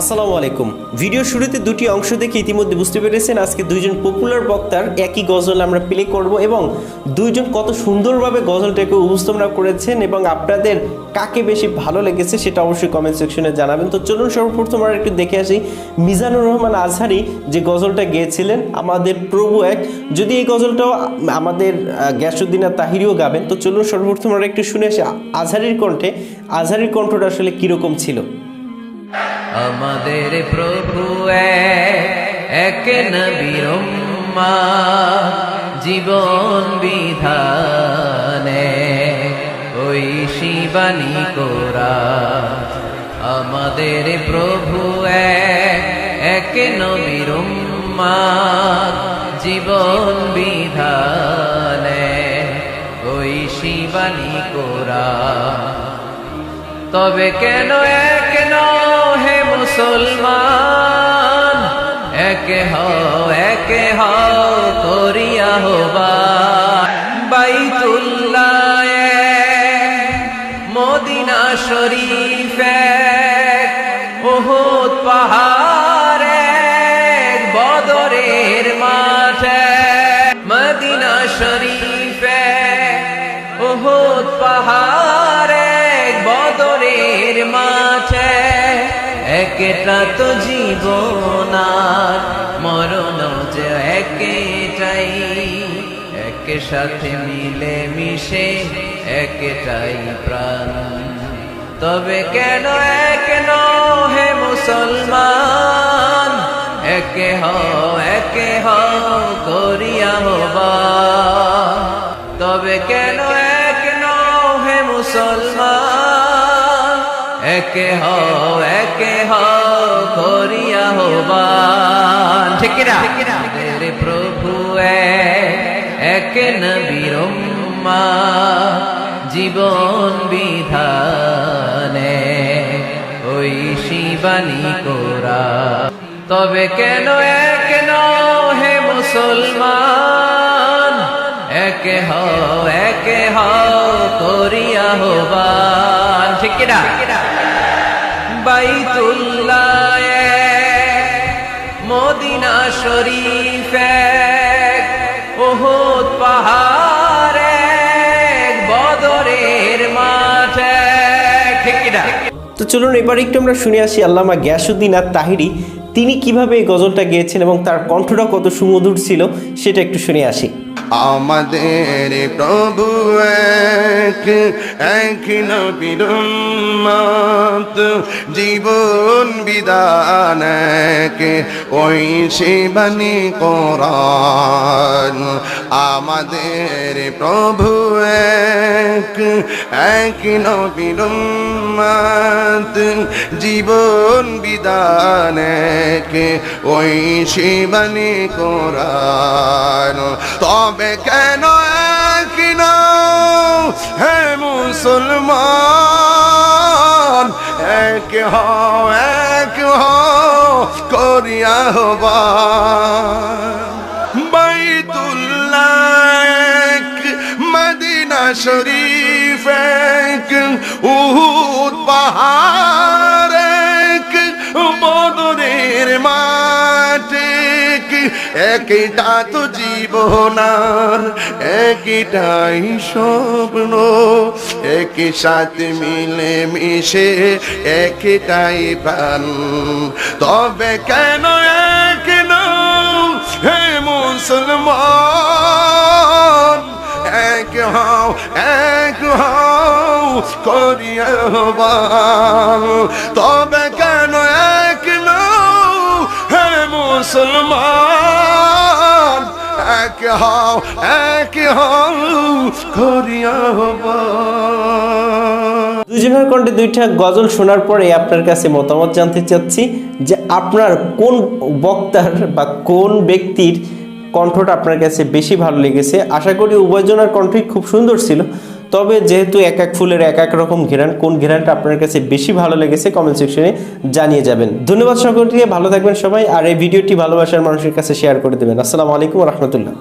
আসসালামু আলাইকুম। ভিডিও শুরুতে দুটি অংশ দেখে ইতিমধ্যে বুঝতে পেরেছেন আজকে দুইজন পপুলার বক্তার একই গজল আমরা প্লে করব এবং দুইজন কত সুন্দরভাবে গজলটাকে উপস্থাপনা করেছেন এবং আপনাদের কাকে বেশি ভালো লেগেছে সেটা অবশ্যই কমেন্ট সেকশনে জানাবেন। তো চলুন সর্বপ্রথম আমরা একটু দেখে আসি। মিজানুর রহমান আজহারি যে গজলটা গেয়েছিলেন, আমাদের প্রভু এক। যদি এই গজলটাও আমাদের গ্যাসুদ্দিন তাহিরিও গাবেন, তো চলুন সর্বপ্রথম আমরা একটু শুনে আসি আজহারির কণ্ঠে। আজহারির কণ্ঠটা আসলে কীরকম ছিল? আমাদের প্রভু এক, নবীর জীবন বিধানে। ওই শিবানী কোরা আমাদের প্রভু এক, নবীর জীবন বিধানে। ওই শিবানী কোরা তবে কেন এক মুসলমান, একে হও একে হও করিয়া হবা বাইতুল্লাহ, মদিনা শরীফ, উহুদ পাহাড়, বদরের মাঠে। মদিনা শরীফ, উহুদ পাহাড় একটা তো জীবন আর মরণ যে একটাই। এক সাথে মিলে মিশে একটাই প্রাণ। তবে কেন এক হে মুসলমান? একে হ একে হও করিয়া হবা একে হও একে হও করিয়া হবা। ঠিক না প্রভু এক, নবীর জীবন বিধানে ওই শিবানী কোরা। তবে কেন এক হে মুসলমান? একে হও একে হও করিয়া হবান ঠিক না বাইতুল্লাহ, মদিনা শরীফ, উহুদ পাহাড়, বদরের মাঠ। ঠিক না তো চলুন এবার একটু আমরা শুনে আসি আল্লামা গ্যাসুদ্দিন আর তাহিরি তিনি কীভাবে এই গজলটা গেয়েছেন এবং তার কণ্ঠটা কত সুমধুর ছিল, সেটা একটু শুনে আসি আমাদের প্রভু এক এক নবীর উম্মত, জীবন বিধান এক ওই শিবানী কোরআন। আমাদের প্রভু এক এক নবীর উম্মত, জীবন বিধান এক ওই শিবানী কোরআন। তবে কেন এক নও হে মুসলমান, এক হও এক হও করিয়া হবা বাইতুল্লাহ মদিনা শরীফ এক, উহুদ পাহাড় একটা তো জীবনার একটাই স্বপ্ন, একই সাথে মিলে মিশে একটাই প্রাণ। তবে কেন এক হে মুসলমান? এক হও এক হও করিয়া তবে কেন এক নও হে মুসলমান? হও হও করিয়া দুজনের কণ্ঠে দুইটা গজল শোনার পরে আপনার কাছে মতামত জানতে চাচ্ছি যে আপনার কোন বক্তার বা কোন ব্যক্তির কণ্ঠটা আপনার কাছে বেশি ভালো লেগেছে? আশা করি উভয়জনের কণ্ঠই খুব সুন্দর ছিল। তবে যেহেতু এক এক ফুলের এক এক রকম ঘেরান, কোন ঘেরানটা আপনার কাছে বেশি ভালো লেগেছে কমেন্ট সেকশনে জানিয়ে যাবেন। ধন্যবাদ সকলকে, ভালো থাকবেন সবাই, আর এই ভিডিওটি ভালোবাসার মানুষের কাছে শেয়ার করে দেবেন। আসসালামু আলাইকুম রহমতুল্লাহ।